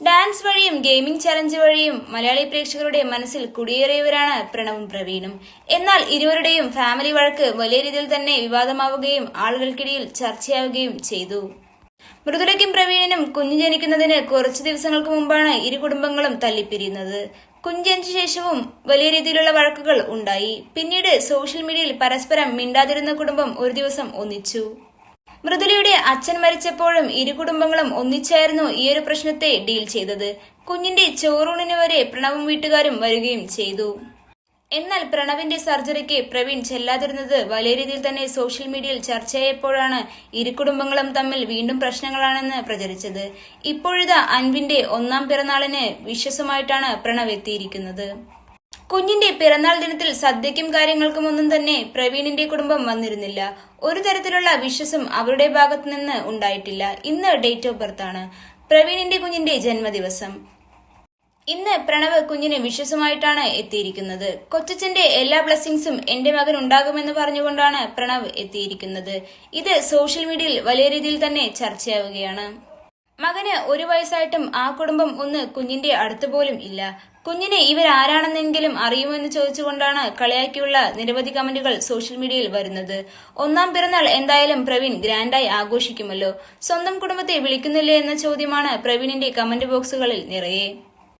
Dance വഴിയും gaming challenge വഴിയും മലയാളി പ്രേക്ഷകരുടെ മനസ്സിൽ കുടിയേറിയവരാണ് പ്രണവും പ്രവീണും. എന്നാൽ ഇരുവരുടെയും ഫാമിലി വഴക്ക് വലിയ രീതിയിൽ തന്നെ വിവാദമാവുകയും ആളുകൾക്കിടയിൽ ചർച്ചയാവുകയും ചെയ്തു. മൃദുലയ്ക്കും പ്രവീണിനും കുഞ്ഞു ജനിക്കുന്നതിന് കുറച്ചു ദിവസങ്ങൾക്ക് മുമ്പാണ് ഇരു കുടുംബങ്ങളും തല്ലിപ്പിരിയുന്നത്. ജനിച്ച ശേഷവും വലിയ രീതിയിലുള്ള വഴക്കുകൾ ഉണ്ടായി. പിന്നീട് സോഷ്യൽ മീഡിയയിൽ പരസ്പരം മിണ്ടാതിരുന്ന കുടുംബം ഒരു ദിവസം ഒന്നിച്ചു. മൃദുലയുടെ അച്ഛൻ മരിച്ചപ്പോഴും ഇരു കുടുംബങ്ങളും ഒന്നിച്ചായിരുന്നു ഈ ഒരു പ്രശ്നത്തെ ഡീൽ ചെയ്തത്. കുഞ്ഞിന്റെ ചോറൂണിന് വരെ പ്രണവും വീട്ടുകാരും വരികയും ചെയ്തു. എന്നാൽ പ്രണവിന്റെ സർജറിക്ക് പ്രവീൺ ചെല്ലാതിരുന്നത് വലിയ രീതിയിൽ തന്നെ സോഷ്യൽ മീഡിയയിൽ ചർച്ചയായപ്പോഴാണ് ഇരു കുടുംബങ്ങളും തമ്മിൽ വീണ്ടും പ്രശ്നങ്ങളാണെന്ന് പ്രചരിച്ചത്. ഇപ്പോഴിതാ അൻവിന്റെ ഒന്നാം പിറന്നാളിന് വിശ്വസമായിട്ടാണ് പ്രണവ് എത്തിയിരിക്കുന്നത്. കുഞ്ഞിന്റെ പിറന്നാൾ ദിനത്തിൽ സദ്യക്കും കാര്യങ്ങൾക്കും ഒന്നും തന്നെ പ്രവീണിന്റെ കുടുംബം വന്നിരുന്നില്ല. ഒരു തരത്തിലുള്ള വിശ്വസം അവരുടെ ഭാഗത്തു നിന്ന് ഉണ്ടായിട്ടില്ല. ഇന്ന് ഡേറ്റ് ഓഫ് ബർത്ത് ആണ്. പ്രവീണിന്റെ കുഞ്ഞിന്റെ ജന്മദിവസം. ഇന്ന് പ്രണവ് കുഞ്ഞിന് വിശ്വസമായിട്ടാണ് എത്തിയിരിക്കുന്നത്. കൊച്ചച്ഛന്റെ എല്ലാ ബ്ലെസ്സിങ്സും എന്റെ മകൻ ഉണ്ടാകുമെന്ന് പറഞ്ഞുകൊണ്ടാണ് പ്രണവ് എത്തിയിരിക്കുന്നത്. ഇത് സോഷ്യൽ മീഡിയയിൽ വലിയ രീതിയിൽ തന്നെ ചർച്ചയാവുകയാണ്. മകന് ഒരു വയസ്സായിട്ടും ആ കുടുംബം ഒന്ന് കുഞ്ഞിന്റെ അടുത്ത് പോലും ഇല്ല. കുഞ്ഞിനെ ഇവരാരാണെന്നെങ്കിലും അറിയുമെന്ന് ചോദിച്ചുകൊണ്ടാണ് കളിയാക്കിയുള്ള നിരവധി കമന്റുകൾ സോഷ്യൽ മീഡിയയിൽ വരുന്നത്. ഒന്നാം പിറന്നാൾ എന്തായാലും പ്രവീൺ ഗ്രാൻഡായി ആഘോഷിക്കുമല്ലോ. സ്വന്തം കുടുംബത്തെ വിളിക്കുന്നില്ലേ എന്ന ചോദ്യമാണ് പ്രവീണിന്റെ കമന്റ് ബോക്സുകളിൽ നിറയെ.